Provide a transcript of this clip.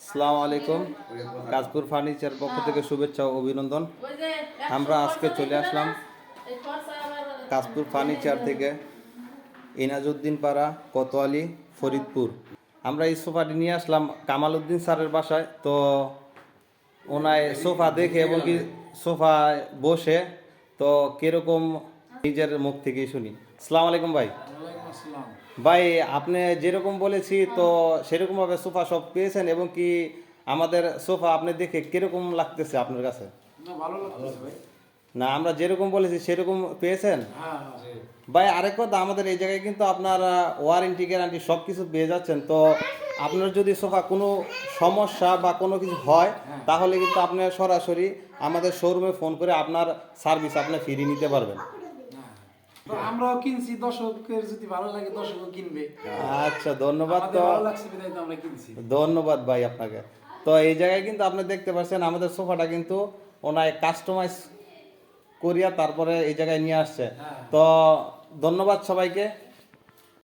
আসসালামু আলাইকুম। কাজপুর ফার্নিচার পক্ষ থেকে শুভেচ্ছা ও অভিনন্দন। আমরা আজকে চলে আসলাম কাজপুর ফার্নিচার থেকে ইনাজউদ্দিন পাড়া, কোতোয়ালি, ফরিদপুর। আমরা এই সোফাটি নিয়ে আসলাম কামাল উদ্দিন স্যারের বাসায়। তো ওনায় সোফা দেখে এবং কি সোফায় বসে, তো কীরকম নিজের মুখ থেকেই শুনি। আসসালামু আলাইকুম ভাই। ভাই আপনি যেরকম বলেছি তো সেরকম ভাবে সোফা সব পেয়েছেন এবং কি আমাদের সোফা আপনি দেখে কীরকম লাগতেছে আপনার কাছে? না ভালো লাগতেছে ভাই। না আমরা যেরকম বলেছি সেরকম পেয়েছেন? হ্যাঁ হ্যাঁ। ভাই আরেক কথা আমাদের এই জায়গায় কিন্তু আপনার ওয়ারেন্টি গ্যারান্টি সব কিছু পেয়ে যাচ্ছেন। তো আপনার যদি সোফা কোনো সমস্যা বা কোনো কিছু হয় তাহলে কিন্তু আপনি সরাসরি আমাদের শোরুমে ফোন করে আপনার সার্ভিস আপনি ফিরিয়ে নিতে পারবেন। তো আমরাও কিনছি দর্শকের যদি ভালো লাগে দর্শকও কিনবে। আচ্ছা ধন্যবাদ তো। ভালো লাগছে বিদায় তো আমরা কিনছি। ধন্যবাদ ভাই আপনাকে। তো এই জায়গায় কিন্তু আপনি দেখতে পাচ্ছেন আমাদের সোফাটা কিন্তু ওনায় কাস্টমাইজ করিয়া তারপরে এই জায়গায় নিয়ে আসছে। তো ধন্যবাদ সবাইকে।